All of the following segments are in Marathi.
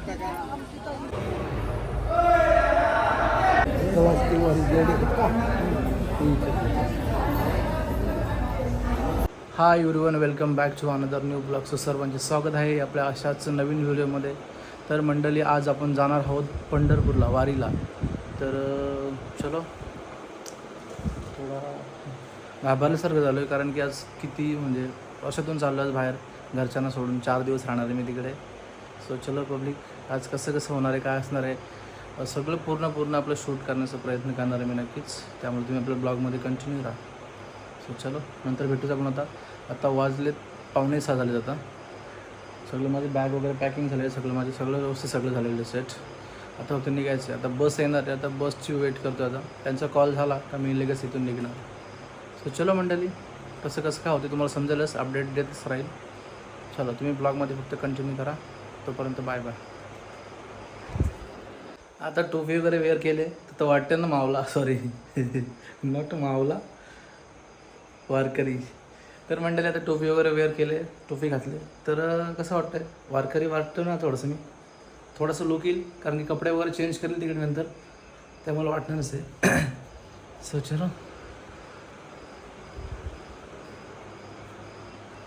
Hi everyone welcome back to another new blog so सर्वांचे स्वागत आहे आपल्या अशाच नवीन व्हिडिओमध्ये. तर मंडळी आज आपण जाणार आहोत पंढरपूरला वारीला. तर चलो. थोडा घाबरल्यासारखं झालो आहे कारण की आज किती म्हणजे वर्षातून चाललो आज बाहेर. घरच्यांना सोडून चार दिवस राहणार आहे मी तिकडे. सो चलो पब्लिक. आज कसं कसं होणार आहे काय असणार आहे सगळं पूर्ण पूर्ण आपलं शूट करण्याचा प्रयत्न करणार आहे मी नक्कीच. त्यामुळे तुम्ही आपल्या ब्लॉगमध्ये कंटिन्यू राहा. सो चलो नंतर भेटूच आपण आता. आता वाजलेत पावणे सहा झालेत आता. सगळं माझी बॅग वगैरे पॅकिंग झाले सगळं माझे सगळं व्यवस्थित सगळं झालेलं सेट आता फक्त निघायचं आहे आता बस येणार आहे. आता बसची वेट करतो आता. त्यांचा कॉल झाला का मी लगेच इथून निघणार. सो चलो मंडळी. कसं कसं काय होते तुम्हाला समजेलच. अपडेट देतच राहील. चला तुम्ही ब्लॉगमध्ये फक्त कंटिन्यू करा. तोपर्यंत बाय बाय आता टोपी वगैरे वेअर केले तर वाटते ना मावला सॉरी नॉट मावला. वारकरी. तर मंडळी आता टोपी वगैरे वेअर केले टोपी घातले. तर कसं वाटतंय? वारकरी वाटतो ना थोडंसं मी? थोडंसं लुक येईल कारण की कपडे वगैरे चेंज करेल तिकडे नंतर. त्यामुळे वाटणार नसेल सो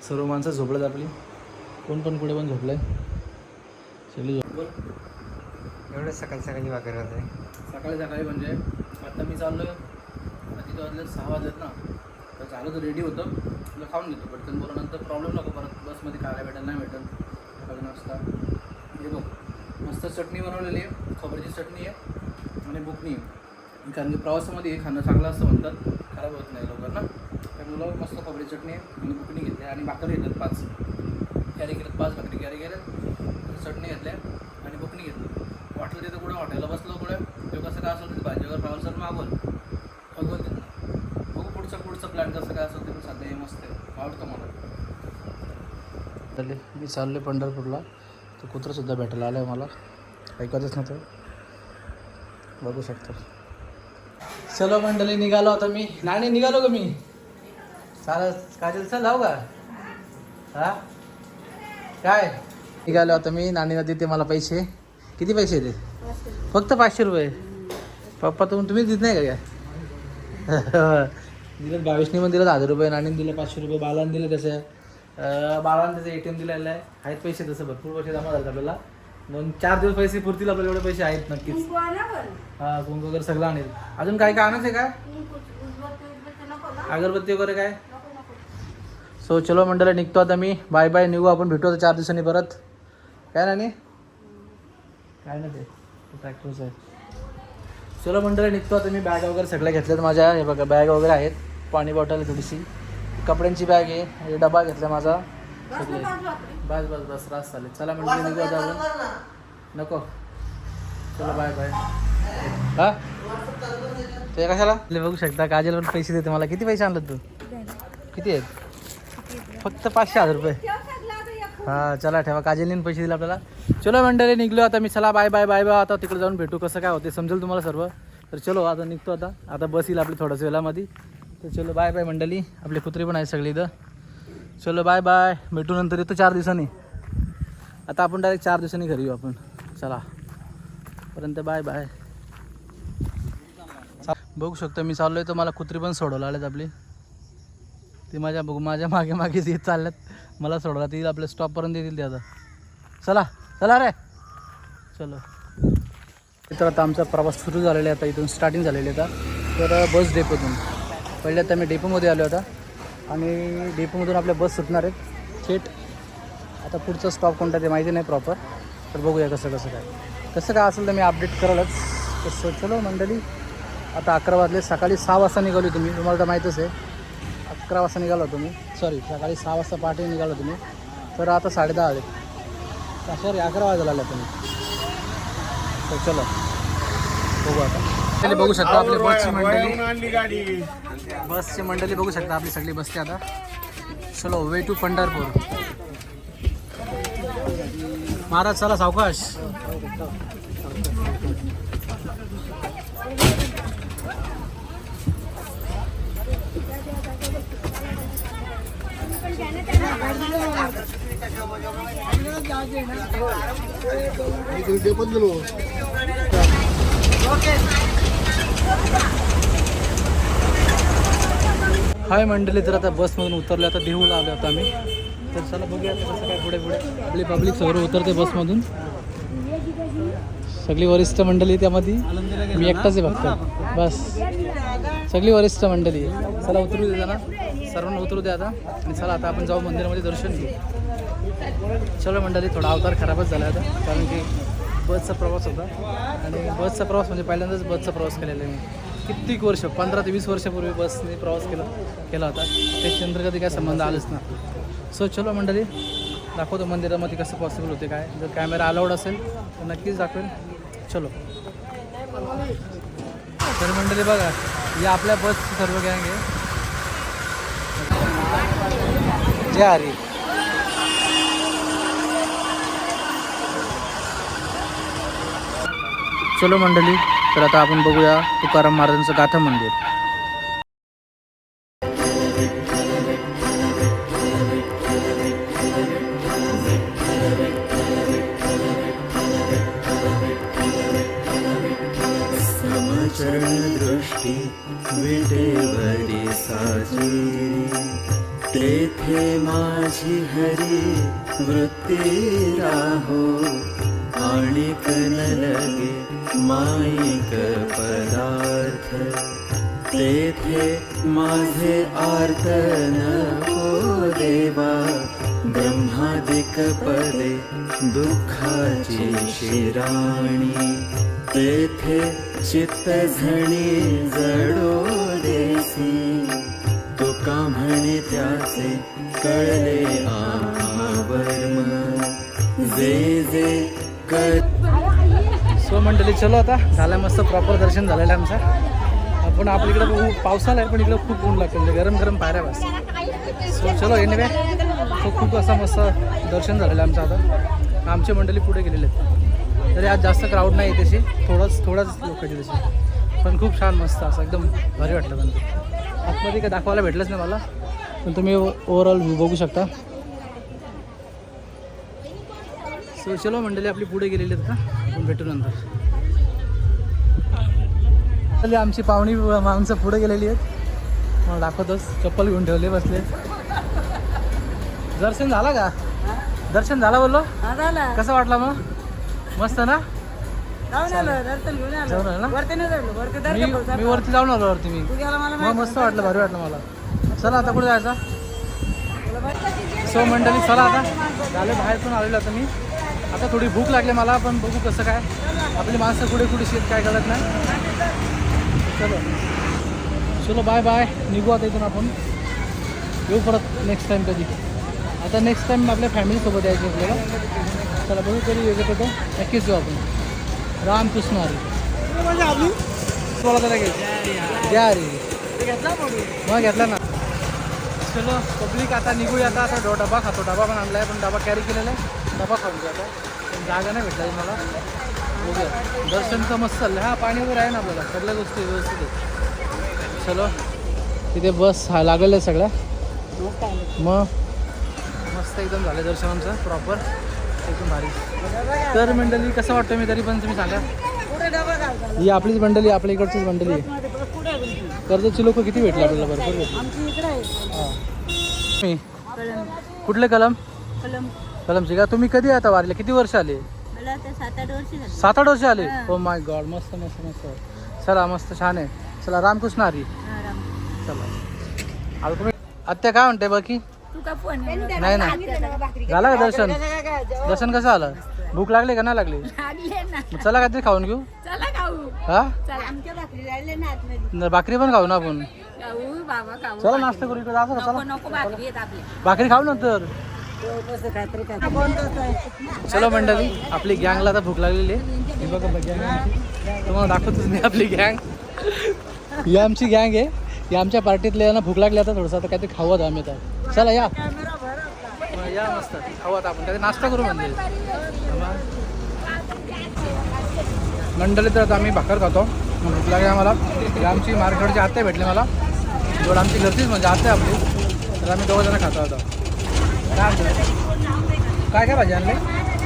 सर्व माणसं झोपल्यात आपली. कोण पण कुठे पण झोपलं आहे झोप एवढं सकाळ सकाळी होत आहे सकाळी सकाळी म्हणजे आता मी चाललो तिथं वाजले सहा वाजलेत ना. तर झालं तर रेडी होतं. तुला खाऊन घेतो. पटकन बोला नंतर प्रॉब्लेम नको परत. बसमध्ये खायला भेटेल नाही भेटेल. सकाळी नाश्ता. हे बघ. मस्त चटणी बनवलेली आहे. खोबऱ्याची चटणी आहे. आणि बुकणी आहे. कारण की प्रवासामध्ये हे खाणं चांगलं असं म्हणतात. खराब होत नाही लवकर ना. त्यामुळं मस्त खोबऱ्याची चटणी आहे आणि बुकणी घेतली आणि भाकरी घेतात पाच. कॅरी केल्यात पाच भाकरी. कॅरी केल्यात. चटणी घेतल्या आणि बुकणी घेतली. वाटलं तिथं कुठं हॉटेलला बसलो कुठं किंवा कसं काय असेल तिथे भाजीवर प्रवासाला मागवल. बघू तिथं. बघू पुढचं पुढचं प्लॅन कसं काय असेल ते सध्या हे मस्त आहे. आवडतं मला. चालले. मी चालले पंढरपूरला. तर कुत्रंसुद्धा भेटायला आलं आहे मला. ऐकतच नव्हतं. बघू शकतो. चलो मंडळी निघालो आता मी. नाही निघालो का मी? चालत काजल चल लावू का? हा? काय? निघालो आता मी नाणीला देते मला पैसे. किती पैसे दे फक्त पाचशे रुपये. पप्पा तुम्ही तुम्ही देत नाही का काय? दिलं बावीसने पण दिलं हजार रुपये. नाणीने दिले पाचशे रुपये बालाने दिले तसे. बालाने त्याचं ए टी एम दिलेलं आहे. आहेत पैसे तसं भरपूर पैसे जमा झाले आपल्याला. दोन चार दिवस पैसे पुरतील आपल्याला एवढे पैसे आहेत नक्कीच. हा कुंकू वगैरे सगळं आणेल. अजून काय काय आणायचं आहे काय? अगरबत्ती वगैरे काय. सो चलो मंडळी निघतो आता मी. बाय बाय निघू. आपण भेटू आता चार दिवसांनी परत. काय ना काय ना ते. ट्रॅक्टरच आहे चलो मंडळी निघतो आता. मी बॅग वगैरे सगळ्या घेतल्यात माझ्या. हे बघा बॅग वगैरे आहेत. पाणी बॉटल आहे थोडीशी. कपड्यांची बॅग आहे. डबा घेतला माझा. सगळे. बस बस बस. रास चालेल. चला मंडळी निघू आता. आपण नको. चलो बाय बाय हा? ते कशाला? ले बघू शकता. काजल पण पैसे देते मला. किती पैसे आणलं तू? किती आहेत? फक्त पाचशे हजार रुपये ठेव सगळं आता एक. हा चला ठेवा. काजलीने पैसे दिले आपल्याला. चलो मंडळी निघलो आता मी. चला बाय बाय बाय बाय आता तिकडे जाऊन भेटू. कसं काय होते समजेल तुम्हाला सर्व? तर चलो आता निघतो आता. आता बस येईल आपली थोड्याच वेळामध्ये. तर चलो बाय बाय मंडळी. आपले कुत्री पण आहे सगळी इथं. चलो बाय बाय भेटू नंतर. येतो चार दिवसांनी. आता आपण डायरेक्ट चार दिवसांनी घरी येऊ आपण. चला. पर्यंत बाय बाय बघू शकतो मी चाललो आहे तर मला कुत्री पण सोडवलं आल्यात आपली. ती माझ्या बघू माझ्या मागे मागे येत चालल्यात. मला सोडला ती आपल्या स्टॉपपर्यंत येतील ते आता. चला चला रे. चलो. तर आता आमचा प्रवास सुरू झालेला आहे आता इथून स्टार्टिंग झालेली आहे आता. तर बस डेपोतून पहिले आता मी डेपोमध्ये आलो आता. आणि डेपोमधून आपल्या बस सुटणार आहेत. थेट आता पुढचा स्टॉप कोणता ते माहिती नाही प्रॉपर तर बघूया कसं कसं काय. कसं काय असेल तर मी अपडेट करालच तसं चलो मंडळी. आता अकरा वाजले सकाळी सहा वाजता निघालो तुम्ही. तुम्हाला तर माहीतच आहे. अकरा वाजता निघालो तुम्ही सॉरी सकाळी सहा वाजता पहाटे निघालो तुम्ही. तर आता साडेदहा आले सॉरी अकरा वाजायला आला तुम्ही? तर चलो बघू आता. पहिले बघू शकता आपली बसची मंडळी. बसची मंडळी बघू शकता आपली सगळी बसते आता. चलो वे टू पंढरपूर. महाराज चला सावकाश. हाय मंडळी तर आता बसमधून उतरले आता देहूला आलो आता आम्ही. तर चला बघूया कसं काय पुढे पुढे. आपली पब्लिक सगळं उतरते बसमधून. सगळी वरिष्ठ मंडळी त्यामध्ये. मी एकटाच आहे फक्त. बस. सगळी वरिष्ठ मंडळी. चला उतरू दे ना सर्वांना उतरू दे आता. आणि चला आता आपण जाऊ मंदिरामध्ये दर्शन घेऊ. चलो मंडळी थोडा अवतार खराबच झाला आता कारण की बसचा प्रवास होता. आणि बसचा प्रवास म्हणजे पहिल्यांदाच बसचा प्रवास केलेला मी. कित्येक वर्ष पंधरा ते वीस वर्षापूर्वी बसने प्रवास केला केला होता. त्याच्यानंतर कधी काय संबंध आलंच ना. सो चलो मंडळी दाखवतो मंदिरामध्ये कसं पॉसिबल होते काय. जर कॅमेरा अलाउड असेल तर नक्कीच दाखवेल चलो. तर मंडळी बघा या आपल्या बसची सर्व गँग आहे. जय हरी. चलो मंडळी तर आता आपण बघूया तुकाराम महाराजांचं गाथा मंदिर. समचरण दृष्टी तेथे माझी हरी वृत्ती राहो. आणि लगे माईक पदार्थ. तेथे माझे आर्तन हो देवा. ब्रह्मादिक पदे दुःखाची शिराणी. तेथे चित्त झणी जडो देसी. का म्हणे त्याचे कळले आवर्म जे जे सो मंडळी चलो आता. झालं मस्त प्रॉपर दर्शन झालेलं आहे आमचं. आपण आपल्या इकडं पावसाला आहे पण इकडं खूप ऊन लागतं. गरम गरम पायऱ्या बस. सो चलो एने काय खूप असं मस्त दर्शन झालेलं आहे आमचं आता. आमची मंडळी पुढे गेलेले आहेत. तरी आज जास्त क्राऊड नाही तशी थोडंच थोडंच लोक तशी पण खूप छान मस्त असं एकदम भारी वाटलं पण. आतमध्ये काय दाखवायला भेटलंच नाही मला. पण तुम्ही ओव्हरऑल व्ह्यू बघू शकता. सो चलो मंडळी आपली पुढे गेलेली आहेत का? आपण भेटू नंतर. आमची पाहुणी माणसं पुढे गेलेली आहेत. मला दाखवतोच. चप्पल घेऊन ठेवले बसले. दर्शन झाला का? दर्शन झाला बोललो? कसं वाटलं मग? मस्त ना? जाऊन आलो दर्शन घेऊन आलो. जाऊन आलो ना? वरती नाही जायलो वरती मी दर्शन करू. मी वरती जाऊन आलो वरती मी. तू गेला मला मग मस्त वाटलं भारी वाटलं मला. चला आता कुठे जायचं? सो मंडळी चला आता. झालं बाहेर पण आलेलो आता मी. आता थोडी भूक लागली मला पण बघू कसं काय. आपली माणसं कुठे कुठे शेत काय कळत नाही. चलो. चलो बाय बाय निघू आता इथून आपण. येऊ परत नेक्स्ट टाईम कधी. आता नेक्स्ट टाईम आपल्या फॅमिलीसोबत यायचं आपल्याला. चला बघू कधी वेगळं होतं नक्कीच जाऊ आपण. रामकृष्ण हरी. बोला त्याला घ्यायचं द्या रे मग? घेतला ना. चलो पब्लिक आता निघूया आता. आता डो- डबा खातो. डबा पण आणलाय पण डबा कॅरी केलेला आहे. डबा खाऊन घेऊ आता. पण जागा नाही भेटला मला. बघूया. दर्शनचं मस्त चाललं हा पाणी वगैरे आहे ना आपल्याला. सगळ्या गोष्टी व्यवस्थित आहे चलो. तिथे बस हा लागलेलं आहे सगळ्या. मग मस्त एकदम झालं दर्शन आमचं. प्रॉपर एकदम भारी. तर मंडळी कसं वाटतं मी तरी पण तुम्ही सांगा. ही आपलीच मंडळी आपल्या इकडचीच मंडळी आहे. कर्जतची लोक किती भेटले आपल्याला भरपूर भेटले. मी कलम कुठले कलम? कलम कलमचे का तुम्ही कधी आता वारले? किती वर्ष आले? सात आठ वर्ष आले हां. माय गॉड मस्त मस्त मस्त. चला मस्त छान आहे. चला रामकृष्ण हरी. चला. आता तुम्ही आत्या काय म्हणते बाकी? तू का फोन नाही ना झालं का दर्शन? दर्शन कसं आलं भूक लागली का नाही लागली? लागले ना. मग चला काहीतरी खाऊन घेऊ. चला खाऊ. हा? चला. भाकरी राहिले ना आतमध्ये. न- भाकरी पण खाऊ ना आपण. चला नाश्ता करू इकडे जातो चला. भाकरी खाऊ नंतर. चलो मंडळी आपली गँगला आता भूक लागलेली आहे. ही तुम्हाला दाखवतच नाही आपली गँग. ही आमची गँग आहे. ही आमच्या पार्टीतले ना भूक लागली आता थोडंसं आता काहीतरी खाऊ आता आम्ही आता. चला या. या मस्त खाऊ आता आपण. नाश्ता करू म्हणजे मंडळी तर आता आम्ही भाकर खातो. भूक लागली आम्हाला. आमची मार्केटची आत्या भेटली मला. जेवढं आमची घरचीच म्हणजे आत्या आपली. तर आम्ही दोघं जण खातो आता. काय? काय काय भाजी आणले?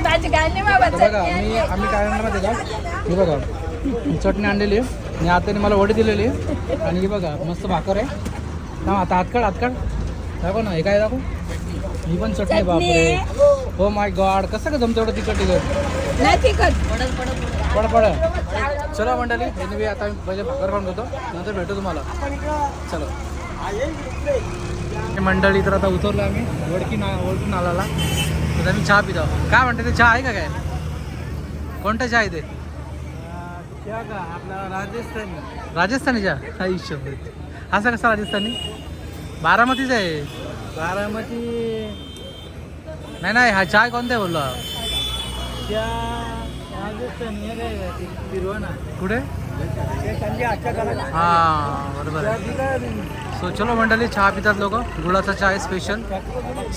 तर बघा मी आम्ही काय आणणार माहिती का हे बघा. चटणी आणलेली आहे. आणि आताने मला वडी दिलेली आहे. आणि हे बघा मस्त भाकर आहे. थांब आता हातकड हातकड दाखव ना हे काय दाखव? ही पण चटणी आहे, बापरे. हो माय गॉड कसं का जमतं एवढं नाही तिखट. पड पड. चला मंडळी एनिवे आता मी पहिले भाकर खाऊन घेतो. नंतर भेटू तुम्हाला. चला. मंडळी तर आता उतरलो आम्ही वडकी ना वडकी नालाला. तर आम्ही चहा पितो. काय म्हणते ते? चहा आहे का काय? कोणता चहा आहे ते? राजस्थानी. राजस्थानी चहा हा हिशोब असा कसा राजस्थानी? बारामतीच आहे. बारामती. नाही नाही हा चहा कोणता आहे बोललो? त्या राजस्थानी कुठे? हां बरोबर सो चलो मंडळी चहा पितात लोक. गुळाचा चहा आहे स्पेशल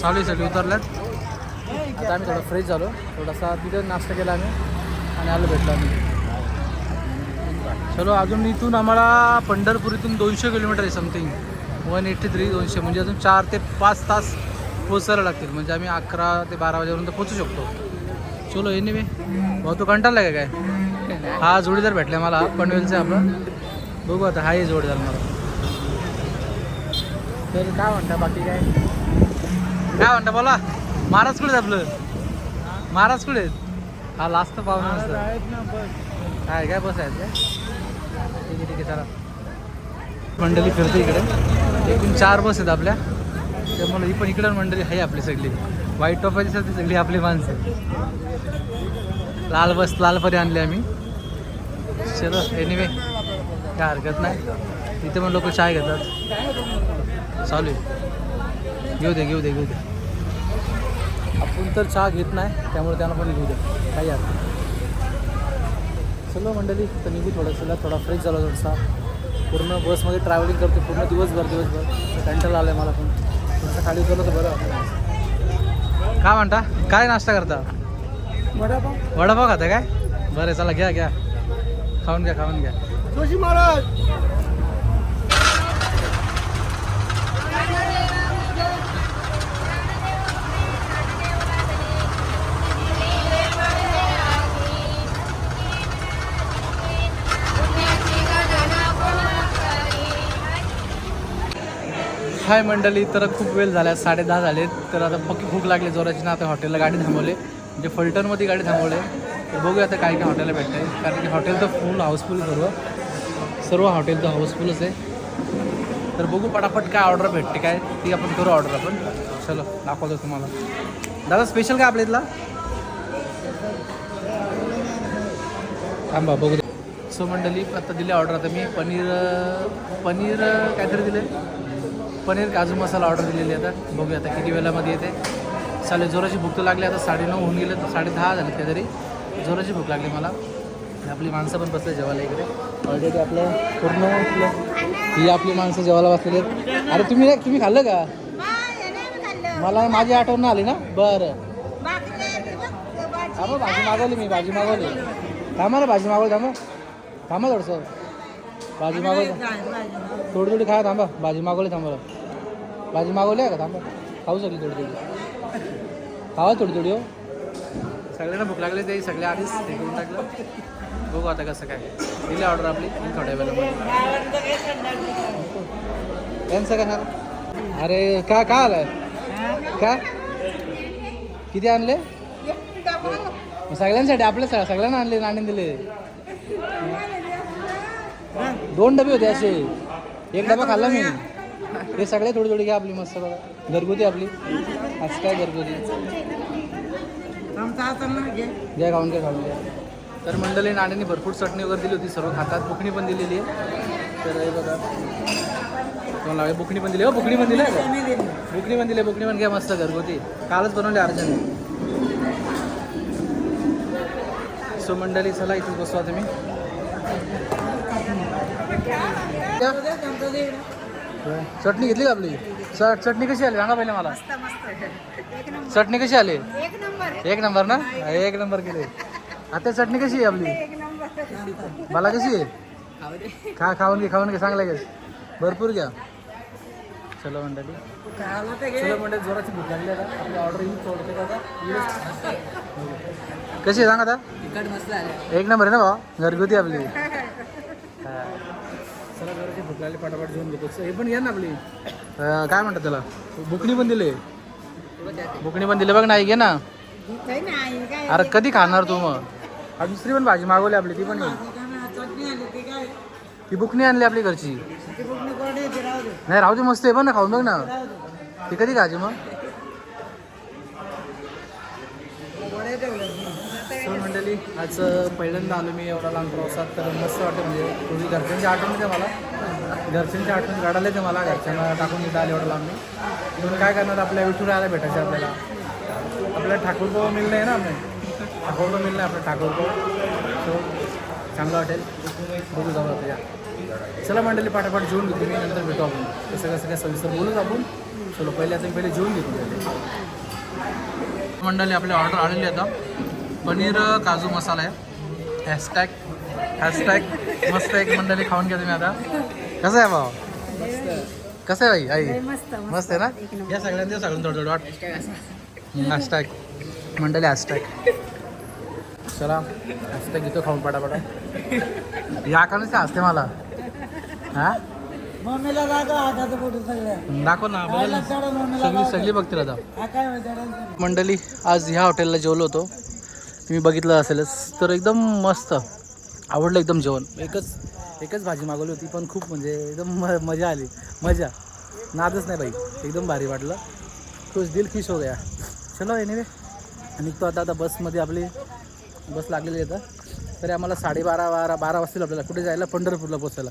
चालू सगळी उतरल्यात. आता आम्ही थोडं फ्रेश झालो. थोडासा तिथे नाश्ता केला आम्ही. आणि आलो भेटलो आम्ही. चलो अजून इथून आम्हाला पंढरपूर इथून दोनशे किलोमीटर आहे समथिंग वन एट्टी थ्री दोनशे. म्हणजे अजून चार ते पाच तास पोचायला लागतील. म्हणजे आम्ही अकरा ते बारा वाजेपर्यंत पोचू शकतो. चलो एनिवे भाऊ तू कंटाळला का काय? हा जोडीदार भेटला मला. पनवेलचा आपला. बघू आता हा जोडीदार मला. तर काय म्हणता बाकी काय? काय म्हणता बोला. महाराज कुठे आपलं? महाराज कुठे हा लास्ट पाहुणा काय काय बस आहेत काय? ठीक आहे ठीक आहे चला मंडळी फिरते इकडे. एकूण चार बस आहेत आपल्या. त्यामुळे ही पण इकडं मंडळी आहे आपली सगळी. व्हाईट टॉपाची ती सगळी आपली माणसं लाल बस लालपरी आणली आम्ही. चलो एनिवे काय हरकत नाही. इथे पण लोक चाय घेतात. चालू आहे. घेऊ दे घेऊ दे घेऊ दे. आपण तर चहा घेत नाही त्यामुळे त्यांना पण घेऊ दे. काही हरकत नाही. चलो मंडळी तर निघू थोडंसं थोडा फ्रेश झाला थोडासा. पूर्ण बसमध्ये ट्रॅव्हलिंग करतो पूर्ण दिवसभर दिवसभर. कंटाळा आला मला पण. थोडंसं खाली उतरलं तर बरं. काय म्हणता? काय नाश्ता करता? वडापाव. वडापाव खाता काय? बरं चला घ्या घ्या. खाऊन घ्या खाऊन घ्या. जोशी महाराज! हाय मंडळी तर खूप वेळ झाला साडे दहा झाले. तर आता पक्की भूक लागली जोराची ना आता हॉटेलला गाडी थांबवले. म्हणजे फलटणमध्ये गाडी थांबवले. तर बघूया आता काय काय हॉटेलला भेटते कारण की हॉटेल तर फुल हाऊसफुल सर्व. सर्व हॉटेल तर हाऊसफुलच आहे. तर बघू पटापट काय ऑर्डर भेटते काय. ती आपण करू ऑर्डर आपण. चलो दाखवतो तुम्हाला. दादा स्पेशल काय आपल्या इथला? थांबा बघू दे. सो मंडळी आता दिली ऑर्डर आता मी पनीर पनीर काहीतरी दिले पनीर काजू मसाला ऑर्डर दिलेली आहे आता. बघूया आता किती वेळामध्ये येते. चालेल जोराची भूक तर लागली आता साडेनऊ होऊन गेले तर साडे दहा झाले काहीतरी जोराची भूक लागली मला. आपली माणसं पण बसले जेवायला इकडे. ऑलरेडी आपलं पूर्ण ही आपली माणसं जेवायला बसलेली आहेत. अरे तुम्ही तुम्ही खाल्लं का? मला माझी आठवण आली ना? बरं. थांबा भाजी मागवली मी भाजी मागवली. थांबा ना भाजी मागवली थांबा. थांबा थोडंसं. भाजी मागवली. थोडी थोडी खा थांबा. भाजी मागवली थांबा भाजी मागवली आहे का? थांबा. खाऊ शकली थोडी थोडी. खावा थोडी थोडी हो. सगळ्यांना भूक लागली ते सगळे आधीच हे करून टाकलं. बघू आता कसं काय. दिली ऑर्डर आपली. येईल थोड्या वेळामध्ये यांचं काय अरे का का आलाय? का? किती आणले? सगळ्यांसाठी आपल्या सग- सगळ्यांना आणले नाणे दिले. दोन डबे होते असे. एक डबा खाल्ला मी. हे सगळे थोडी थोडी घ्या आपली मस्त बघा. घरगुती आपली. असं काय घरगुती? घ्या खाऊन घ्या खाऊन घ्या. तर मंडळी नाण्याने भरपूर चटणी वगैरे दिली होती सर्व खातात. बुकणी पण दिलेली आहे. तर हे बघा. तुम्हाला लागेल बुकणी पण दिली. हो बुकणी पण दिली आहे बुकणी पण दिली बुकणी पण घ्या मस्त घरगुती. कालच बनवली अर्जंट. सो मंडळी चला इथेच बसू आता मी चटणी घेतली का आपली? च- चटणी कशी आली? सांगा पहिले मला. चटणी कशी आली? एक नंबर. एक नंबर ना? एक नंबर केले. आता चटणी कशी आहे आपली? मला कशी आहे? खा खाऊन घे खाऊन घे सांग लगेच. भरपूर घ्या. चलो मंडळी. चलो मंडळी जोराची भूक लागली आता. आपली ऑर्डर येऊन सोडते का आता? कशी आहे सांग आता. एक नंबर आहे ना भाऊ? घरगुती आपली. आपल्याला पटापट घेऊन घेतो हे पण घ्या ना आपली. अं, काय म्हणतात त्याला? बुकणी पण दिले. बुकणी पण दिले. बघ नाही घे ना. अरे कधी खाणार तू मग? दुसरी पण भाजी मागवली आपली ती पण येईल ती बुकणी आणली आपली घरची. नाही राहू दे मस्त आहे. पण ना खाऊन बघ ना. ती कधी खायची मग? सर मंडळी आज पहिल्यांदा आलो मी एवढा लांब प्रवासात. तर मस्त वाटतं म्हणजे थोडी घरच्यांची आठवण येते मला घरच्यांची आठवण काढायला येते मला घरच्यांना टाकून इथं आले एवढं लांब मी. म्हणून काय करणार आपल्या विठुरायला भेटायचं आपल्याला. आपल्या ठाकूरगाव मिळणं आहे ना आपण ठाकूरगाव मिळणं आहे आपलं ठाकूरगाव सो चांगलं वाटेल. बघू जाऊ आता या. चला मंडळी पाठापाठ जेवून घेतो. मी नंतर भेटू आपण. कसं कसं काय सविस्तर बोलूच आपण. चलो पहिले आता पहिले जेवून घेतो. मंडळी आपली ऑर्डर आलेली आता पनीर काजू मसाला आहे. हॅशटॅग हॅशटॅग मस्त एक मंडळी खाऊन घ्या तुम्ही आता. कसं आहे भाऊ? कसं आहे भाई? आई? मस्त आहे ना? या सगळ्यांचे सगळ्यांना थोडं थोडं वाट हॅशटॅग मंडळी हॅशटॅग चला हॅशटॅग घेतो खाऊन पाटापाटा. या का नसते हसते मला? हा? मम्मीला दाखव ना. सगळी सगळी बघतील आता मंडळी आज ह्या हॉटेलला जेवलो होतो. तुम्ही बघितलं असेलच. तर एकदम मस्त. आवडलं एकदम जेवण. एकच एकच भाजी मागवली होती पण खूप म्हणजे एकदम म मजा आली. मजा. नादच नाही बाई. एकदम भारी वाटलं. तोच दिल खुश हो गया. चलो एनिवे निघतो आता आता बसमध्ये आपली बस लागलेली आहे आता. तरी आम्हाला साडेबारा बारा बारा वाजतील आपल्याला. कुठे जायला? पंढरपूरला पोचायला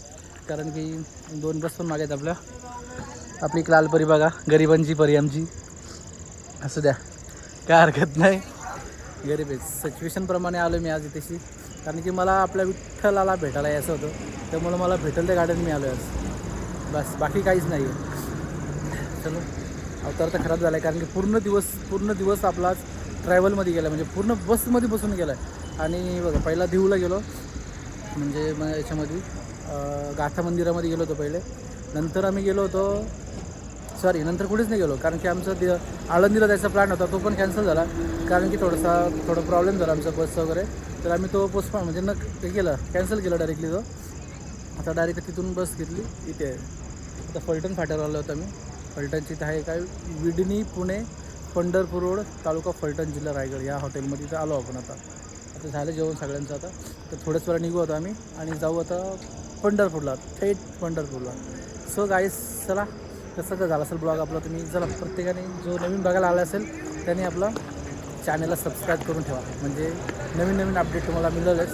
कारण की दोन बस पण मागे आहेत आपल्या. आपली एक लालपरी बघा. गरिबांची परी आमची. असू द्या. काय हरकत नाही. गरीब आहे सिच्युएशनप्रमाणे आलो मी आज इथेशी. कारण की मला आपल्या विठ्ठलाला भेटायला यायचं होतं. त्यामुळं मला भेटेल त्या गार्डन मी आलो आज. बस बाकी काहीच नाही आहे चलो. अवतार तर खराब झाला आहे कारण की पूर्ण दिवस पूर्ण दिवस आपला ट्रॅव्हलमध्ये गेला म्हणजे पूर्ण बसमध्ये बसून गेला आहे आणि बघा पहिला देऊला गेलो. म्हणजे मग याच्यामध्ये गाथा मंदिरामध्ये गेलो होतो पहिले. नंतर आम्ही गेलो होतो सॉरी नंतर कुठेच नाही गेलो. कारण की आमचं ते आळंदीला जायचा प्लॅन होता तो पण कॅन्सल झाला. कारण की थोडासा थोडा प्रॉब्लेम झाला आमचा बसचा वगैरे. तर आम्ही तो पोस्टपॉन म्हणजे न ते केलं कॅन्सल केलं डायरेक्टली तो. आता डायरेक्ट तिथून बस घेतली इथे आहे. आता फलटण फाट्यावर आलो होतो आम्ही. फलटणची इथं आहे काय? विडणी पुणे पंढरपूर रोड तालुका फलटण जिल्हा रायगड. या हॉटेलमध्ये इथं आलो आपण आता. आता झालं जेवण सगळ्यांचं आता. तर थोड्याच वेळा निघू आता आम्ही. आणि जाऊ आता पंढरपूरला. थेट पंढरपूरला. सो गाईस चला. कसं काय झालं असेल ब्लॉग आपला तुम्ही चला प्रत्येकाने जो नवीन बघायला आला असेल त्याने आपला चॅनलला सबस्क्राईब करून ठेवा. म्हणजे नवीन नवीन अपडेट तुम्हाला मिळेलच.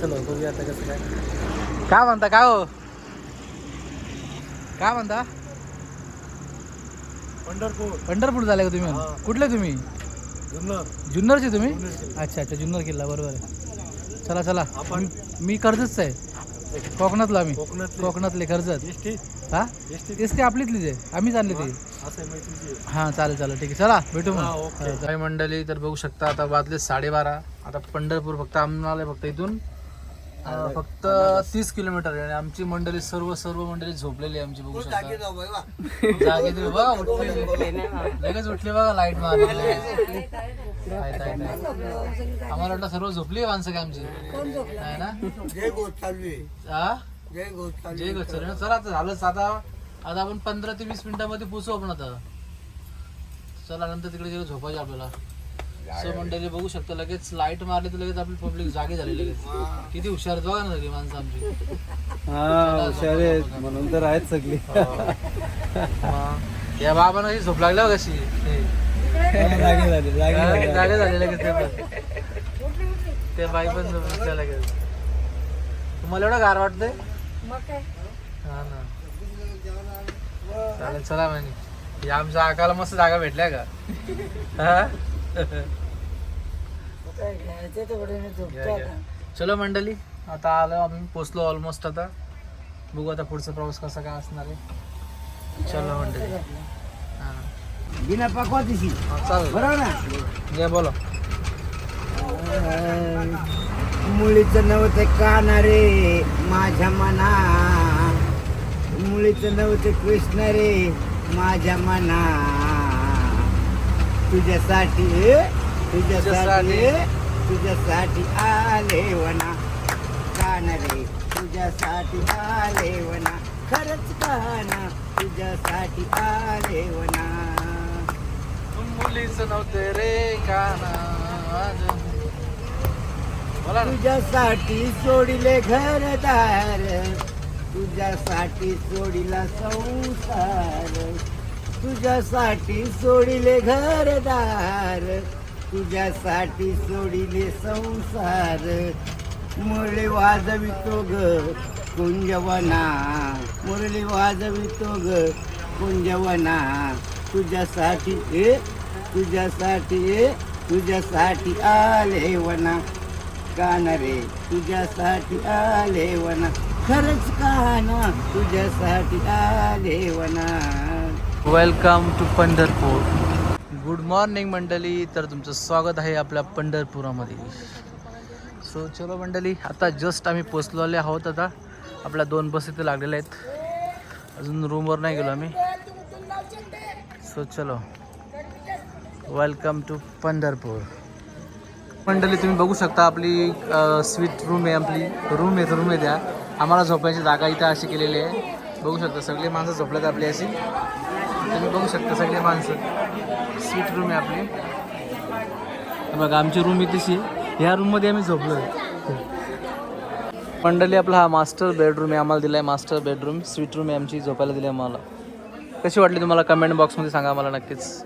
चलो बघूया आता कसं काय. काय म्हणता काय हो? काय म्हणता? पंढरपूर. पंढरपूर झाले का तुम्ही? कुठले तुम्ही? जुन्नर. जुन्नरचे तुम्ही? अच्छा अच्छा जुन्नर किल्ला बरोबर आहे. चला चला. आपण मी कर्जतच आहे. कोकणातला आम्ही कोकणात कोकणातले कर्जत. हा? एस टी आपलीतलीच आहे. आम्हीच आणले ते. हां चालेल चालेल. ठीक आहे. चला भेटू हा, मग. काही मंडळी. तर बघू शकता आता वाजले साडेबारा. आता पंढरपूर फक्त आम्हाला फक्त इथून फक्त तीस किलोमीटर आहे. आणि आमची मंडळी सर्व सर्व मंडळी झोपलेली आहे आमची. बघू शकता. जागे तुम्ही बघा उठले. लगेच उठले बघा लाइट मारली. आम्हाला वाटलं सर्व झोपली माणसं काय आमची? नाही ना? जय हा जय गच्छर चला आता झालंच आता आता आपण पंधरा ते वीस मिनिटामध्ये पोचू आपण आता. चला नंतर तिकडे गेलो झोपायचं आपल्याला. सो मंडळी बघू शकतो लगेच लाइट मारली तर लगेच आपली पब्लिक जागी झाली लगेच. किती हुशार बघा ना सगळी माणसं आमची. हा हुशार आहेत. म्हणून तर आहेत सगळी. मग या बाबांना कशी झोप लागल्या हो कशी. हे. जागे झाले जागे हा, झाले झाले लगेच ते पण. ते बाई पण झोपल्या लगेच. तुम्हाला एवढं गार वाटतंय? हा ना. चालेल चला म्हणे. या आमच्या आकाला मस्त जागा भेटल्या का? हा? चलो मंडळी आता आलो आम्ही पोचलो ऑलमोस्ट आता. बघू आता पुढचा प्रवास कसा काय असणार आहे. चलो मंडळी. हा. बिना पाकवातीची. हा, चालेल. बरोबर ना? घ्या बोला. मुलीचं नव्हते काना रे माझ्या मना. मुलीचं नव्हते कृष्ण रे माझ्या मना. तुझ्यासाठी तुझ्यासाठी तुझ्यासाठी आले वना. कान रे तुझ्यासाठी आले वना. खरंच काना तुझ्यासाठी आले वना. मुलीच नव्हते रे काना. तुझ्यासाठी सोडिले घरदार तुझ्यासाठी सोडिला संसार. तुझ्यासाठी सोडिले घरदार तुझ्यासाठी सोडिले संसार. मुरळी वाजवितो ग कुंजवना. मुरळी वाजवितो ग कुंजवना. तुझ्यासाठी ए तुझ्यासाठी ए तुझ्यासाठी आले वना. कान रे तुझ्यासाठी आले वना. खरंच काना तुझ्यासाठी आले वना. Welcome to Pandharpur. Good morning मंडळी तर तुमचं स्वागत आहे आपल्या पंढरपुरामध्ये. सो चलो मंडळी आता जस्ट आम्ही पोचलेले आहोत आता. आपल्या दोन बस इथे लागलेल्या आहेत. अजून रूमवर नाही गेलो आम्ही. सो चलो. Welcome to Pandharpur. मंडळी तुम्ही बघू शकता आपली स्वीट रूम आहे आपली. रूम आहे रूम आहे त्या. आम्हाला झोपायची जागा इथं अशी केलेली आहे. बघू शकता सगळे माणसं झोपल्यात आपली अशी. तुम्ही बघू शकता सगळे माणसं. स्वीट रूम आहे आपली. बघा आमची रूम इथेशी तशी. ह्या रूममध्ये आम्ही झोपलो मंडळी आपला हा मास्टर बेडरूम आहे. आम्हाला दिला आहे मास्टर बेडरूम स्वीट रूम आहे आमची. झोपायला दिली आहे आम्हाला. कशी वाटली तुम्हाला कमेंट बॉक्समध्ये सांगा मला नक्कीच.